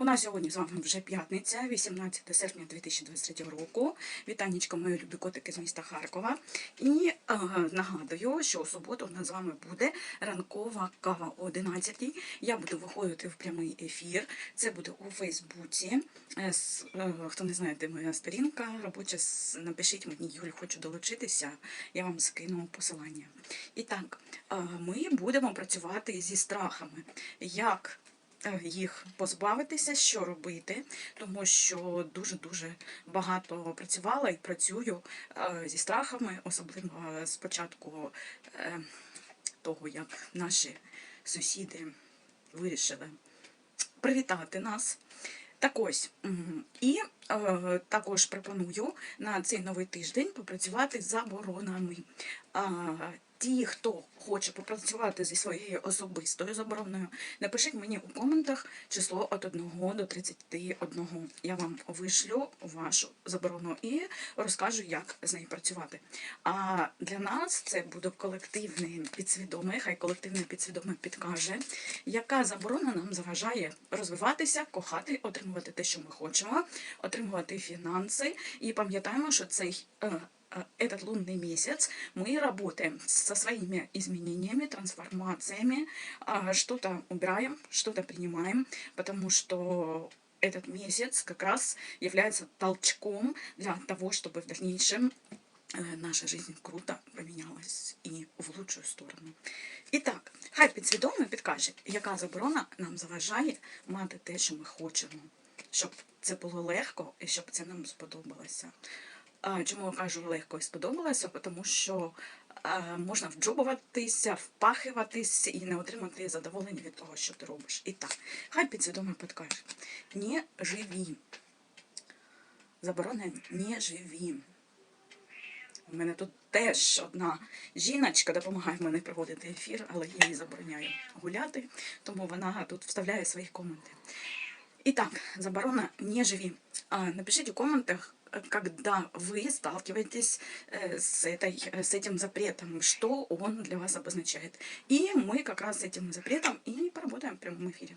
У нас сьогодні з вами вже п'ятниця, 18 серпня 2023 року. Вітанечко, мої любі котики з міста Харкова. І е, нагадую, що у суботу у нас з вами буде ранкова кава о 11 Я буду виходити в прямий ефір. Це буде у Фейсбуці. Е, е, хто не знає, де моя сторінка робоча, напишіть мені, Юлі, хочу долучитися. Я вам скину посилання. І так, е, ми будемо працювати зі страхами. Як їх позбавитися, що робити, тому що дуже-дуже багато працювала і працюю е, зі страхами, особливо з початку е, того, як наші сусіди вирішили привітати нас. Так ось, і е, також пропоную на цей новий тиждень попрацювати з заборонами. А, ті, хто хоче попрацювати зі своєю особистою забороною, напишіть мені у коментах число від 1 до 31. Я вам вишлю вашу заборону і розкажу, як з нею працювати. А для нас це буде колективне підсвідоме, хай колективне підсвідоме підкаже, яка заборона нам заважає розвиватися, кохати, отримувати те, що ми хочемо, отримувати фінанси. І пам'ятаємо, що цей е, этот лунный месяц мы работаем со своими изменениями, трансформациями, а, что-то убираем, что-то принимаем, потому что этот месяц как раз является толчком для того, чтобы в дальнейшем э, наша жизнь круто поменялась і в лучшую сторону. І так, хай підсвідомо підкаже, яка заборона нам заважає мати те, що ми хочемо, щоб це було легко і щоб це нам сподобалося. Чому я кажу легко і сподобалося? Тому що можна вджобуватися, впахиватись і не отримати задоволення від того, що ти робиш. І так, хай підсвідомо підкаже. Не живі. Заборона не живі. У мене тут теж одна жіночка допомагає мені проводити ефір, але я їй забороняю гуляти, тому вона тут вставляє свої коменти. Итак, заборона не живи. А, Напишите в комментах, когда вы сталкиваетесь э, с, этой, э, с этим запретом, что он для вас обозначает. И мы как раз с этим запретом и поработаем в прямом эфире.